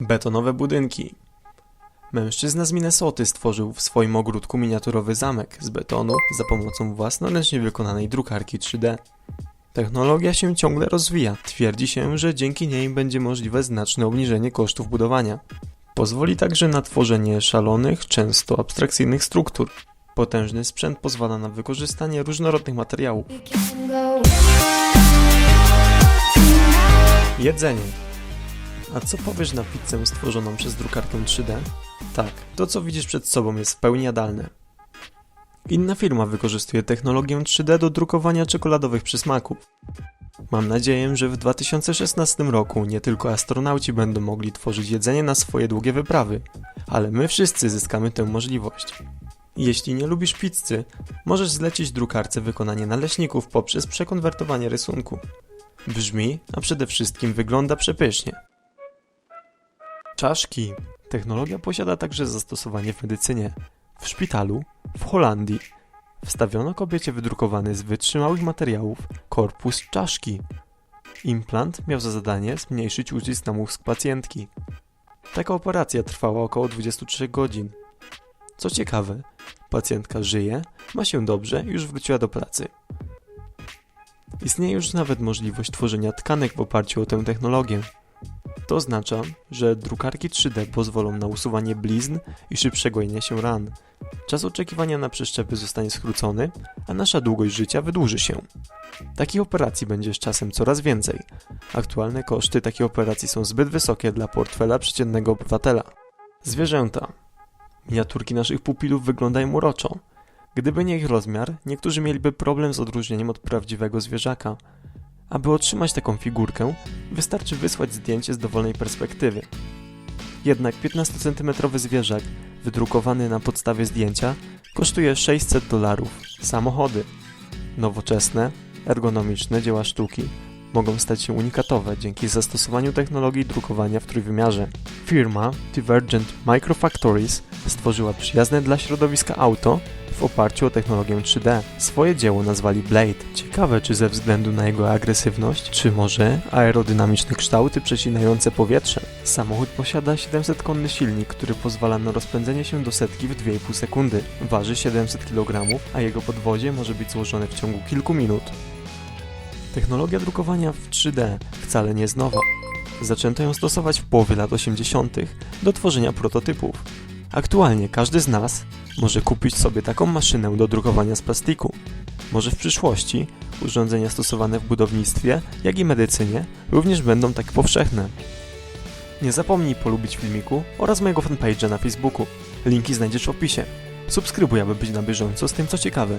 Betonowe budynki. Mężczyzna z Minnesoty stworzył w swoim ogródku miniaturowy zamek z betonu za pomocą własnoręcznie wykonanej drukarki 3D. Technologia się ciągle rozwija. Twierdzi się, że dzięki niej będzie możliwe znaczne obniżenie kosztów budowania. Pozwoli także na tworzenie szalonych, często abstrakcyjnych struktur. Potężny sprzęt pozwala na wykorzystanie różnorodnych materiałów. Jedzenie. A co powiesz na pizzę stworzoną przez drukarkę 3D? Tak, to co widzisz przed sobą jest w pełni jadalne. Inna firma wykorzystuje technologię 3D do drukowania czekoladowych przysmaków. Mam nadzieję, że w 2016 roku nie tylko astronauci będą mogli tworzyć jedzenie na swoje długie wyprawy, ale my wszyscy zyskamy tę możliwość. Jeśli nie lubisz pizzy, możesz zlecić drukarce wykonanie naleśników poprzez przekonwertowanie rysunku. Brzmi, a przede wszystkim wygląda przepysznie. Czaszki. Technologia posiada także zastosowanie w medycynie. W szpitalu, w Holandii, wstawiono kobiecie wydrukowany z wytrzymałych materiałów korpus czaszki. Implant miał za zadanie zmniejszyć ucisk na mózg pacjentki. Taka operacja trwała około 23 godzin. Co ciekawe, pacjentka żyje, ma się dobrze i już wróciła do pracy. Istnieje już nawet możliwość tworzenia tkanek w oparciu o tę technologię. To oznacza, że drukarki 3D pozwolą na usuwanie blizn i szybsze gojenie się ran. Czas oczekiwania na przeszczepy zostanie skrócony, a nasza długość życia wydłuży się. Takich operacji będzie z czasem coraz więcej. Aktualne koszty takiej operacji są zbyt wysokie dla portfela przeciętnego obywatela. Zwierzęta. Miniaturki naszych pupilów wyglądają uroczo. Gdyby nie ich rozmiar, niektórzy mieliby problem z odróżnieniem od prawdziwego zwierzaka. Aby otrzymać taką figurkę, wystarczy wysłać zdjęcie z dowolnej perspektywy. Jednak 15-centymetrowy zwierzak, wydrukowany na podstawie zdjęcia, kosztuje 600 dolarów. Samochody. Nowoczesne, ergonomiczne dzieła sztuki mogą stać się unikatowe dzięki zastosowaniu technologii drukowania w trójwymiarze. Firma Divergent Microfactories stworzyła przyjazne dla środowiska auto w oparciu o technologię 3D. Swoje dzieło nazwali Blade. Ciekawe, czy ze względu na jego agresywność, czy może aerodynamiczne kształty przecinające powietrze. Samochód posiada 700-konny silnik, który pozwala na rozpędzenie się do setki w 2,5 sekundy. Waży 700 kg, a jego podwozie może być złożone w ciągu kilku minut. Technologia drukowania w 3D wcale nie jest nowa. Zaczęto ją stosować w połowie lat 80. do tworzenia prototypów. Aktualnie każdy z nas może kupić sobie taką maszynę do drukowania z plastiku. Może w przyszłości urządzenia stosowane w budownictwie, jak i medycynie również będą tak powszechne. Nie zapomnij polubić filmiku oraz mojego fanpage'a na Facebooku. Linki znajdziesz w opisie. Subskrybuj, aby być na bieżąco z tym co ciekawe.